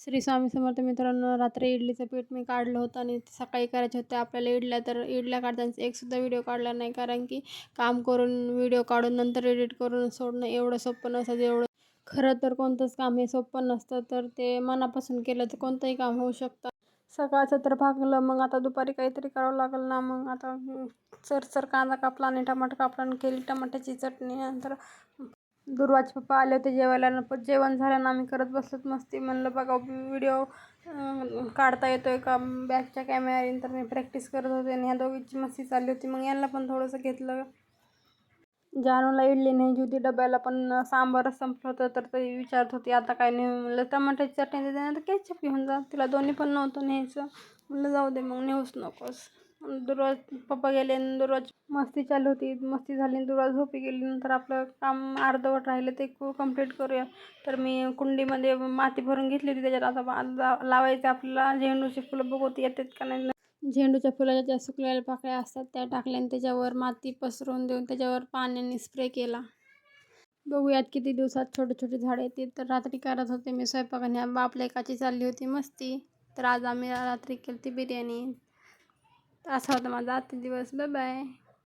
श्री स्वामी समर्थ मित्रांनो रात्री इडलीचं पीठ मी काढलं होतं आणि सकाळी करायचे होते. आपल्याला इडल्या तर इडल्या काढताना एकसुद्धा व्हिडिओ काढला नाही. कारण की काम करून व्हिडिओ काढून नंतर एडिट करून सोडणं एवढं सोपं नसतं एवढं खरं तर कोणतंच काम हे सोपं नसतं. तर ते मनापासून केलं तर कोणतंही काम होऊ शकतं. सकाळचं तर भागलं. मग आता दुपारी काहीतरी करावं लागेल ना. मग आता सर सर कांदा कापला आणि टमाटर कापला आणि केली टमाट्याची चटणी. नंतर दुर्वाचे पप्पा आले होते जेवायला न जेवण झालं ना आम्ही करत बसलोत मस्ती. म्हणलं बघा व्हिडिओ काढता येतोय का? बॅकच्या कॅमेऱ्याने तर मी प्रॅक्टिस करत होते आणि ह्या दोघीची मस्ती चालली होती. मग यांना पण थोडंसं घेतलं. जानूला इडली नाही होती डब्याला पण सांबारच संपलं होतं तर ते विचारत होती आता काय नाही म्हणलं टमाट्याची चटणी देते नाही तर केचप घेऊन जा. तिला दोन्ही पण नव्हतं न्यायचं. म्हणलं जाऊ दे मग नेऊच नकोस. दररोज पप्पा गेले आणि दुर्वाज मस्ती चालू होती. मस्ती झाली आणि झोपी गेली. नंतर आपलं काम अर्धवट राहिलं ते कंप्लीट करूया. तर मी कुंडीमध्ये माती भरून घेतली होती. त्याच्यात आता ला- लावायचं आपल्याला. झेंडूची फुलं बघवती येतात का नाही? झेंडूच्या फुलाच्या ज्या सुकलेल्या पाकळ्या असतात. त्या टाकल्या आणि त्याच्यावर माती पसरवून देऊन त्याच्यावर पाण्याने स्प्रे केला. बघूयात किती दिवसात छोटे छोटे झाडे येतील. तर रात्री करत होते मी स्वयंपाकाने बापल्या एकाची चालली होती मस्ती. तर आज आम्ही रात्री केली ती बिर्याणी. असा होता माझा आजचा दिवस बाय बाय